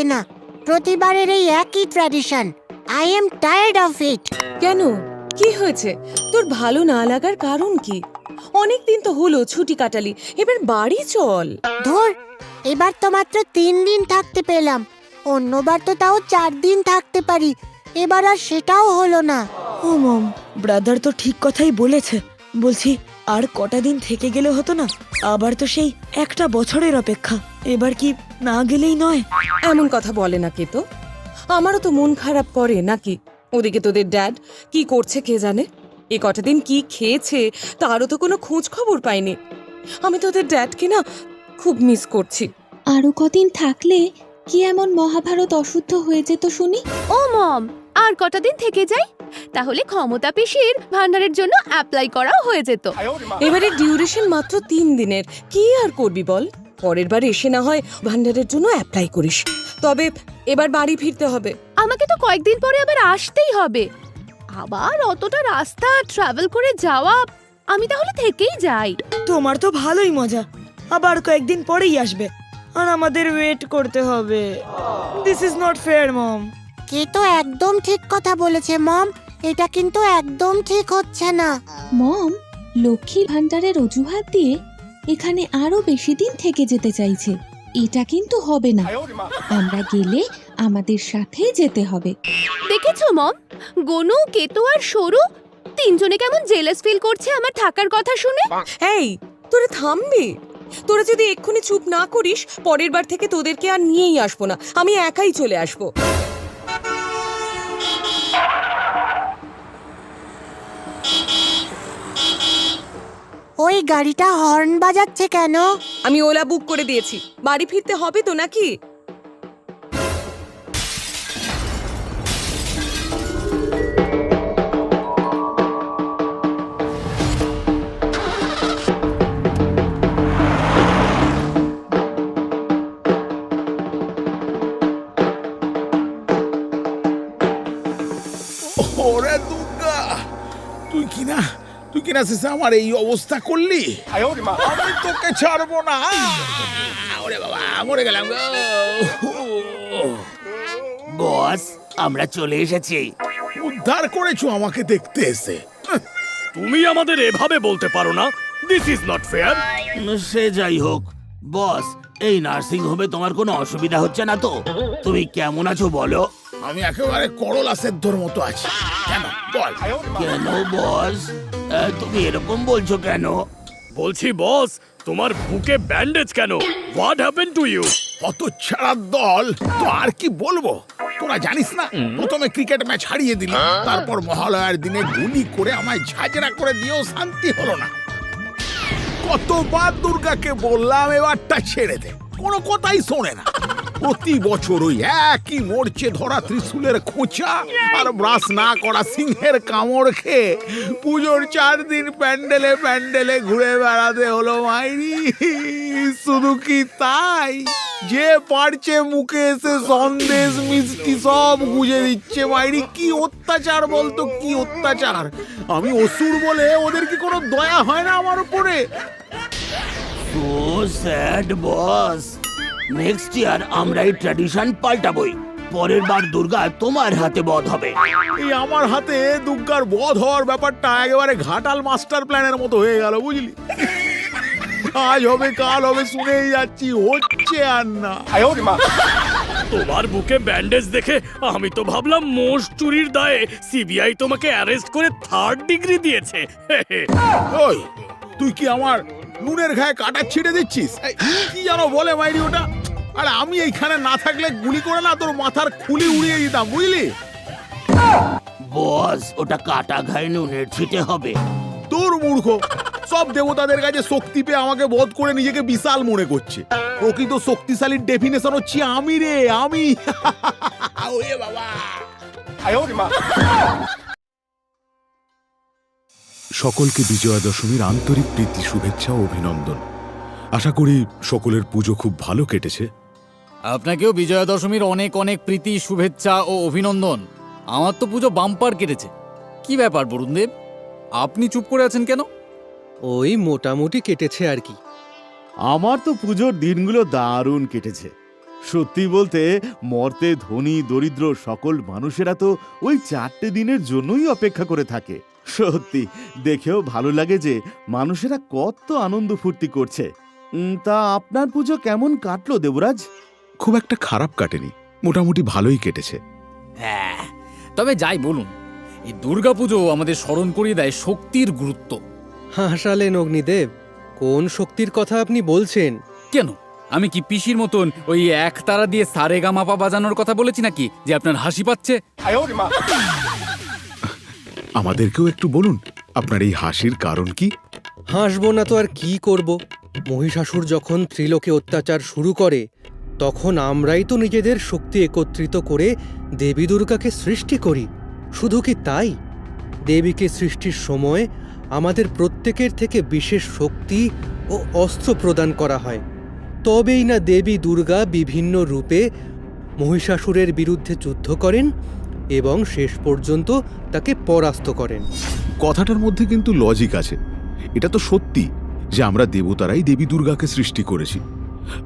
লাগে না। প্রতিবারের এই একই tradition I am tired of it কেন? কি হয়েছে? তোর ভালো না লাগার কারণ কি? অনেক দিন তো হলো ছুটি কাটালি। এবার বাড়ি চল। ধর এবার তো মাত্র তিন দিন থাকতে পেলাম। অন্যবার তো তাও চার দিন থাকতে পারি। এবার আর সেটাও হলো না। ও মম ব্রাদার তো ঠিক কথাই বলেছে। বলছি আর কটা দিন থেকে গেলে হতো না? আবার তো সেই একটা বছরের অপেক্ষা। এবার কি না গেলেই নয়। এমন কথা বলে না কে তো আমারও তো মন খারাপ করে নাকি? ওদিকে তোদের ড্যাড কি করছে কে জানে? এ কটা দিন কি খেয়েছে তারও তো কোনো খোঁজ খবর পাইনি। আমি তোদের ড্যাডকে না খুব মিস করছি। আরও কদিন থাকলে কি এমন মহাভারত অশুদ্ধ হয়ে যেত শুনি? ও মম আর কটা দিন থেকে যাই? তাহলে ক্ষমতা পেশির ভান্ডারের জন্য অ্যাপ্লাই করাও হয়ে যেত। এবারে ডিউরেশন মাত্র তিন দিনের। কি আর করবি বল? পরের বার এসে না হয় ভান্ডারের জন্য অ্যাপ্লাই করিস। তবে এবার বাড়ি ফিরতে হবে। আমাকে তো কয়েকদিন পরে আবার আসতেই হবে। আবার অতটা রাস্তা ট্রাভেল করে যাওয়া আমি তাহলে থেকেই যাই। তোমার তো ভালোই মজা। আবার কয়েকদিন পরেই আসবে। আর আমাদের ওয়েট করতে হবে। This is not fair mom কে তো একদম ঠিক কথা বলেছে মম এটা কিন্তু একদম ঠিক হচ্ছে না। মম লক্ষ্মীর ভান্ডারের অজুহাত দিয়ে এখানে আরও বেশি দিন থেকে যেতে চাইছে। এটা কিন্তু হবে না। আমরা গেলে আমাদের সাথে যেতে হবে। দেখেছ মম? গনু কেতু আর সরু তিনজনে কেমন জেলাস ফিল করছে আমার থাকার কথা শুনে? এই তোরা থামবি। তোরা যদি এক্ষুনি চুপ না করিস পরের বার থেকে তোদেরকে আর নিয়েই আসব না। আমি একাই চলে আসব। ওই গাড়িটা হর্ন বাজাচ্ছে কেন? আমি ওলা বুক করে দিয়েছি। বাড়ি ফিরতে হবে তো নাকি? শেষে আমার এই অবস্থা করলি? আমি তোকে ছাড়বো না। ওরে বাবা মরে গেলাম বস আমরা চলে এসেছি। উদ্ধার করেছ আমাকে দেখতে এসে। তুমি আমাদের এভাবে বলতে পারো না। দিস ইজ নট ফেয়ার সে যাই হোক বস এই নার্সিং হোমে তোমার কোনো অসুবিধা হচ্ছে না তো? তুমি কেমন আছো বলো? আমি একেবারে করলা সেদ্ধর মতো আছি। কেন? বল। কেন বস? তুমি এরকম বলছো কেন? বলছি বস তোমার বুকে ব্যান্ডেজ কেন? হোয়াট হ্যাপেন টু ইউ কত ছাড়ার দল তো আর কি বলব? তোরা জানিস না প্রথমে ক্রিকেট ম্যাচ হারিয়ে দিলি তারপর মহালয়ার দিনে গুলি করে আমায় ঝাঁঝরা করে দিয়েও শান্তি হলো না। কতবার দুর্গাকে বললাম এবারটা ছেড়ে দে। কোনো কথাই শোনে না। প্রতি বছর ওই একই মরচে ধরা ত্রিশূলের খোঁচা আর ব্রাশ না করা সিংহের কামড় খেয়ে পুজোর চার দিন প্যান্ডেলে প্যান্ডেলে ঘুরে বেড়াতে হলো মাইরি। শুধু কি তাই? যে পারছে মুখে এসে সন্দেশ মিষ্টি সব গুজে দিচ্ছে মাইরি। কি অত্যাচার বলতো, কি অত্যাচার? আমি অসুর বলে ওদের কি কোনো দয়া হয় না আমার উপরে? So sad boss next year আমরা এই ট্র্যাডিশন পাল্টাবই। পরের বার দুর্গা তোমার হাতে বধ হবে। এই আমার হাতে দুর্গার বধ হওয়ার ব্যাপারটা একেবারে ঘাটাল মাস্টার প্ল্যানের মতো হয়ে গেল বুঝলি? আজ হবে কাল হবে শুনেই যাচ্ছি হচ্ছে আর না। তোমার বুকে ব্যান্ডেজ দেখে আমি তো ভাবলাম মোষ চুরির দায়ে সিবিআই তোমাকে অ্যারেস্ট করে থার্ড ডিগ্রি দিয়েছে। ওই তুই কি আমার নুনের ঘায়ে কাটা ছিঁড়ে দিচ্ছিস? কি জানো বলে মাইরি ওটা? আরে আমি এইখানে না থাকলে গুলি করে না তোর মাথার খুলি উড়িয়ে দিতাম বুঝলি? বস ওটা কাটা ঘায়ে নুনের ছিটে হবে। তোর মূর্খ। সব দেবতাদের কাছে শক্তি পেয়ে আমাকে বধ করে নিজেকে বিশাল মনে করছে। প্রকৃত শক্তিশালীর ডেফিনেশন হচ্ছে আমি রে আমি। ওরে বাবা। সকলকে বিজয়া দশমীর আন্তরিক প্রীতি শুভেচ্ছা ও অভিনন্দন। আশা করি সকলের পুজো খুব ভালো কেটেছে। আপনাকেও বিজয়া দশমীর অনেক অনেক প্রীতি শুভেচ্ছা ও অভিনন্দন। আমার তো পুজো বাম্পার কেটেছে। কি ব্যাপার বরুণদেব? আপনি চুপ করে আছেন কেন? ওই মোটামুটি কেটেছে আর কি। আমার তো পুজোর দিনগুলো দারুণ কেটেছে। সত্যি বলতে মর্তে ধনী দরিদ্র সকল মানুষেরা তো ওই চারটে দিনের জন্যই অপেক্ষা করে থাকে। সত্যি দেখেও ভালো লাগে যে মানুষেরা কত আনন্দ ফুর্তি করছে। উম, তা আপনার পুজো কেমন কাটলো দেবরাজ? খুব একটা খারাপ কাটেনি। মোটামুটি ভালোই কেটেছে। হ্যাঁ তবে যাই বলুন এই দুর্গাপুজো আমাদের স্মরণ করিয়ে দেয় শক্তির গুরুত্ব। হাসালেন অগ্নিদেব কোন শক্তির কথা আপনি বলছেন? কেন? আমি কি পিসির মতন ওই এক তারা দিয়ে সারে গামাপা বাজানোর কথা বলেছি নাকি যে আপনার হাসি পাচ্ছে? আমাদেরকেও একটু বলুন আপনার এই হাসির কারণ কি? হাসবো না তো আর কি করব? মহিষাসুর যখন ত্রিলোকে অত্যাচার শুরু করে তখন আমরাই তো নিজেদের শক্তি একত্রিত করে দেবী দুর্গাকে সৃষ্টি করি। শুধু কি তাই? দেবীকে সৃষ্টির সময় আমাদের প্রত্যেকের থেকে বিশেষ শক্তি ও অস্ত্র প্রদান করা হয়। তবেই না দেবী দুর্গা বিভিন্ন রূপে মহিষাসুরের বিরুদ্ধে যুদ্ধ করেন এবং শেষ পর্যন্ত তাকে পরাস্ত করেন। কথাটার মধ্যে কিন্তু লজিক আছে। এটা তো সত্যি যে আমরা দেবতারাই দেবী দুর্গাকে সৃষ্টি করেছি।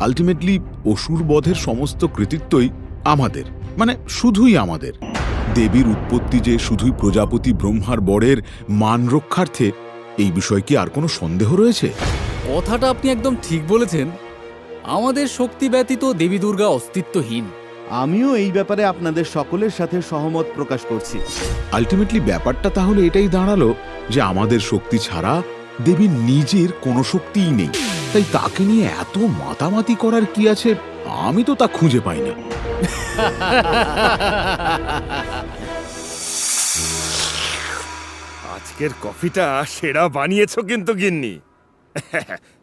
আলটিমেটলি অসুর বধের সমস্ত কৃতিত্বই আমাদের। মানে শুধুই আমাদের। দেবীর উৎপত্তি যে শুধুই প্রজাপতি ব্রহ্মার বরের মান রক্ষার্থে এই বিষয়ে কি আর কোনো সন্দেহ রয়েছে? কথাটা আপনি একদম ঠিক বলেছেন। আমাদের শক্তি ব্যতীত দেবী দুর্গা অস্তিত্বহীন। আমিও এই ব্যাপারে আপনাদের সকলের সাথে সহমত প্রকাশ করছি। আলটিমেটলি ব্যাপারটা তাহলে এটাই দাঁড়াল যে আমাদের শক্তি ছাড়া দেবীর নিজের কোনো শক্তিই নেই। তাই তাকে নিয়ে এত মাতামাতি করার কি আছে? আমি তো তা খুঁজে পাই না আজকের কফিটা সেরা বানিয়েছো কিন্তু, গিন্নি।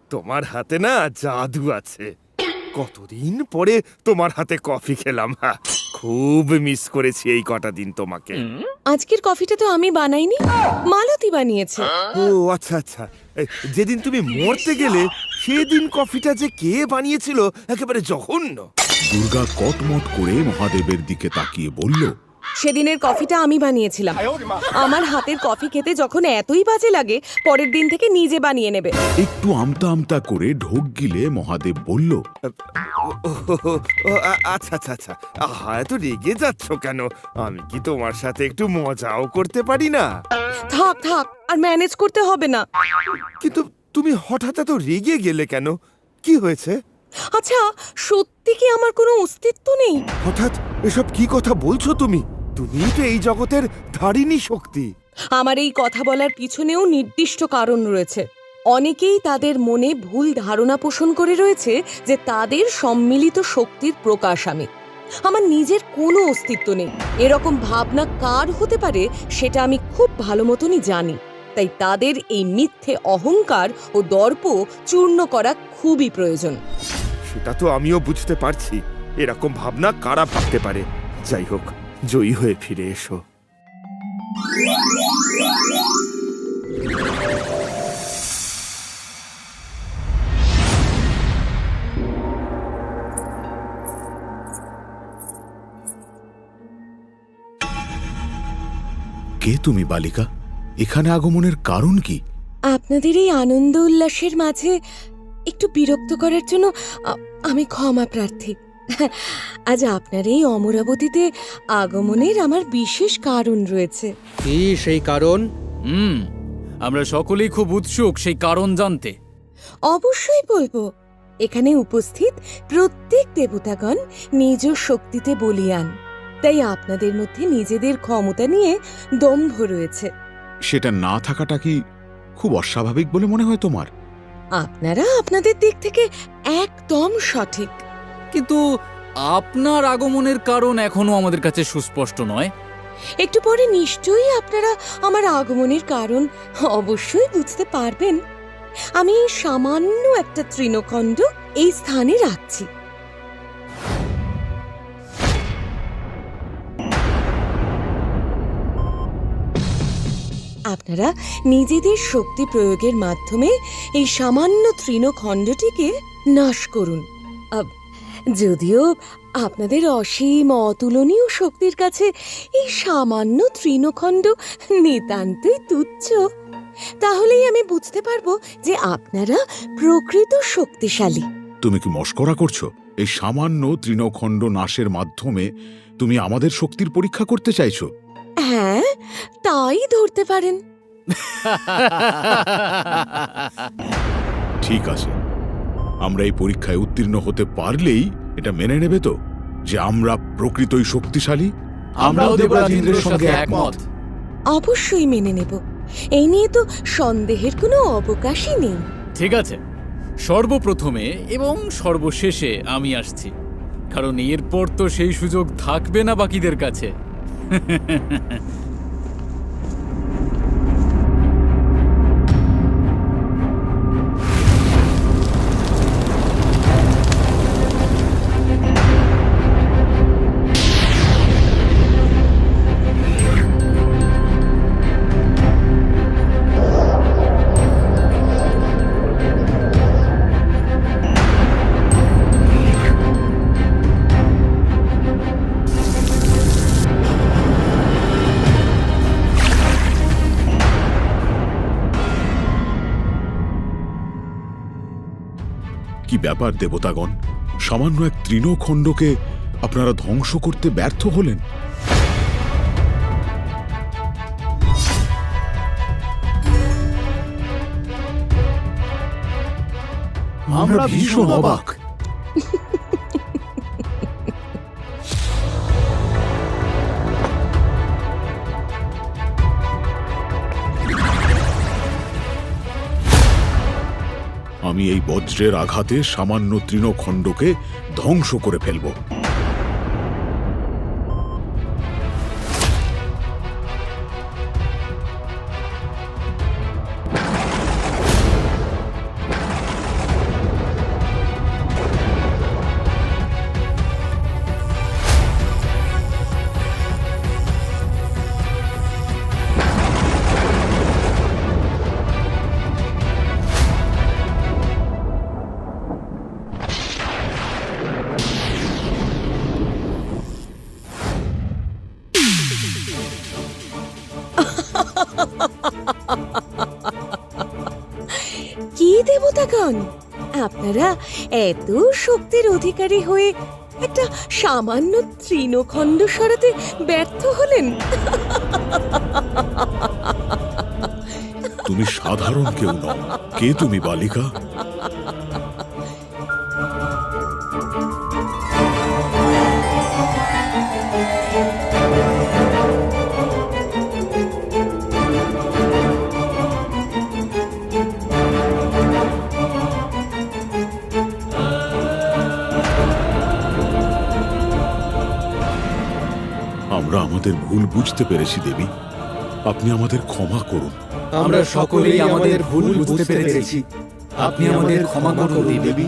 তোমার হাতে না জাদু আছে। কতদিন পরে তোমার হাতে কফি খেলাম, হা? খুব মিস করেছি এই কটা দিন তোমাকে। আজকের কফিটা তো আমি বানাইনি মালতী বানিয়েছে। ও আচ্ছা আচ্ছা। এই, যেদিন তুমি মরতে গেলে সেদিন কফিটা যে কে বানিয়েছিল একেবারে জঘন্য। দুর্গা কটমট করে মহাদেবের দিকে তাকিয়ে বলল সেদিনের কফিটা আমি বানিয়েছিলাম। আমার হাতের কফি খেতে যখন এতই বাজে লাগে পরের দিন থেকে নিজে বানিয়ে নেবে। একটু আমতা আমতা করে ঢোক গিলে মহাদেব বলল আচ্ছা আচ্ছা আচ্ছা। আহা এত রেগে যাচ্ছ কেন? আমি কি তোমার সাথে একটু মজাও করতে পারি না? থাক থাক আর ম্যানেজ করতে হবে না। কিন্তু তুমি হঠাৎ এত রেগে গেলে কেন? কি হয়েছে? আচ্ছা সত্যি কি আমার কোনো অস্তিত্ব নেই? হঠাৎ এসব কি কথা বলছো তুমি? তুমি তো এই জগতের ধারিণী শক্তি। আমার এই কথা বলার পিছনেও নির্দিষ্ট কারণ রয়েছে। অনেকেই তাদের মনে ভুল ধারণা পোষণ করে রয়েছে যে তাদের সম্মিলিত শক্তির প্রকাশ আমি। আমার নিজের কোনো অস্তিত্ব নেই। এরকম ভাবনা কার হতে পারে সেটা আমি খুব ভালো মতনই জানি। তাই তাদের এই মিথ্যে অহংকার ও দর্প চূর্ণ করা খুবই প্রয়োজন। সেটা তো আমিও বুঝতে পারছি। এরকম ভাবনা কারা ভাবতে পারে? যাই হোক জয়ী হয়ে ফিরে এসো। কে তুমি বালিকা? এখানে আগমনের কারণ কি? আপনাদের এই আনন্দ উল্লাসের মাঝে একটু বিরক্ত করার জন্য আমি ক্ষমা প্রার্থী। আজ আপনার এই অমরাবতীতে আগমনের আমার বিশেষ কারণ রয়েছে। কি সেই কারণ? হুম আমরা সকলেই খুব উৎসুক সেই কারণ জানতে। অবশ্যই বলব এখানে উপস্থিত প্রত্যেক দেবতাগণ নিজ শক্তিতে বলিয়ান তাই আপনাদের মধ্যে নিজেদের ক্ষমতা নিয়ে দম্ভ রয়েছে। সেটা না থাকাটা কি খুব অস্বাভাবিক বলে মনে হয় তোমার? আপনারা আপনাদের দিক থেকে একদম সঠিক। কিন্তু আপনার আগমনের কারণ এখনও আমাদের কাছে সুস্পষ্ট নয়। একটু পরে নিশ্চয়ই আপনারা আমার আগমনের কারণ অবশ্যই বুঝতে পারবেন। আমি সামান্য একটা তৃণখণ্ড এই স্থানে রাখছি। আপনারা নিজেদের শক্তি প্রয়োগের মাধ্যমে এই সামান্য তৃণখণ্ডটিকে নাশ করুন। যদিও আপনাদের অসীম অতুলনীয় শক্তির কাছে এই সামান্য তৃণখণ্ড নিতান্তই তুচ্ছ। তাহলেই আমি বুঝতে পারব যে আপনারা প্রকৃত শক্তিশালী। তুমি কি মস্করা করছ? এই সামান্য তৃণখণ্ড নাশের মাধ্যমে তুমি আমাদের শক্তির পরীক্ষা করতে চাইছো? হ্যাঁ তাই ধরতে পারেন। ঠিক আছে। আমরা এই পরীক্ষায় উত্তীর্ণ হতে পারলেই এটা মেনে নেবে তো যে আমরা প্রকৃতই শক্তিশালী। আমরাও দেবরাজ ইন্দ্রের সঙ্গে একমত। অবশ্যই মেনে নেব। এই নিয়ে তো সন্দেহের কোনো অবকাশই নেই। ঠিক আছে। সর্বপ্রথমে এবং সর্বশেষে আমি আসছি। কারণ এরপর তো সেই সুযোগ থাকবে না বাকিদের কাছে। ব্যাপার দেবতাগণ সামান্য এক তৃণখণ্ডকে আপনারা ধ্বংস করতে ব্যর্থ হলেন। আমরা ভীষণ অবাক। আমি এই বজ্রের আঘাতে সামান্য তৃণখণ্ডকে ধ্বংস করে ফেলব। দেবতাগণ আপনারা এত শক্তির অধিকারী হয়ে একটা সামান্য তৃণখণ্ড সরাতে ব্যর্থ হলেন। তুমি সাধারণ কেউ নও। কে তুমি, বালিকা? আমাদের ভুল বুঝতে পেরেছি দেবী। আপনি আমাদের ক্ষমা করুন। আমরা সকলেই আমাদের ভুল বুঝতে পেরেছি। আপনি আমাদের ক্ষমা করুন দেবী।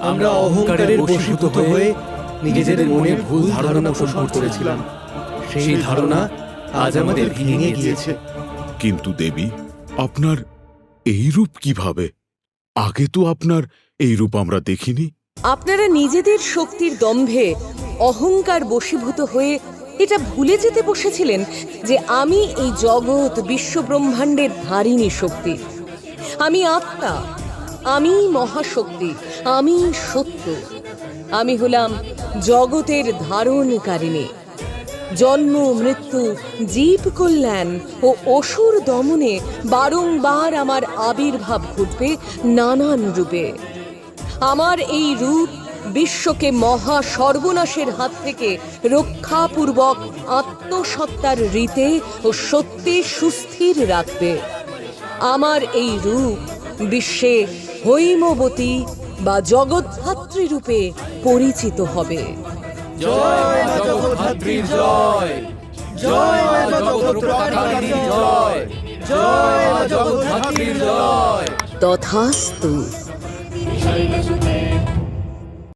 আমরা অহংকারের বশীভূত হয়ে নিজেদের মনে ভুল ধারণা পোষণ করেছিলাম। সেই ধারণা আজ আমাদের ভেঙে গিয়েছে। কিন্তু দেবী আপনার এই রূপ কীভাবে? আগে তো আপনার এই রূপ আমরা দেখিনি। আপনারা নিজেদের শক্তির দম্ভে অহংকার বশীভূত হয়ে এটা ভুলে যেতে বসেছিলেন যে আমি এই জগৎ বিশ্বব্রহ্মাণ্ডের ধারিণী শক্তি। আমি আত্মা, আমি মহাশক্তি, আমি সত্য। আমি হলাম জগতের ধারণকারিণী। জন্ম, মৃত্যু, জীব কল্যাণ ও অসুর দমনে বারংবার আমার আবির্ভাব ঘটবে নানান রূপে। আমার এই রূপ বিশ্বকে মহা সর্বনাশের হাত থেকে রক্ষাপূর্বক আত্মসত্তার রীতে ও সত্যে সুস্থির রাখবে। আমার এই রূপ বিশ্বে হৈমবতী বা জগদ্ধাত্রী রূপে পরিচিত হবে। জয় মা জগদ্ধাত্রীর জয়। জয় জয়। জয় মা জয়। তথাস্তু।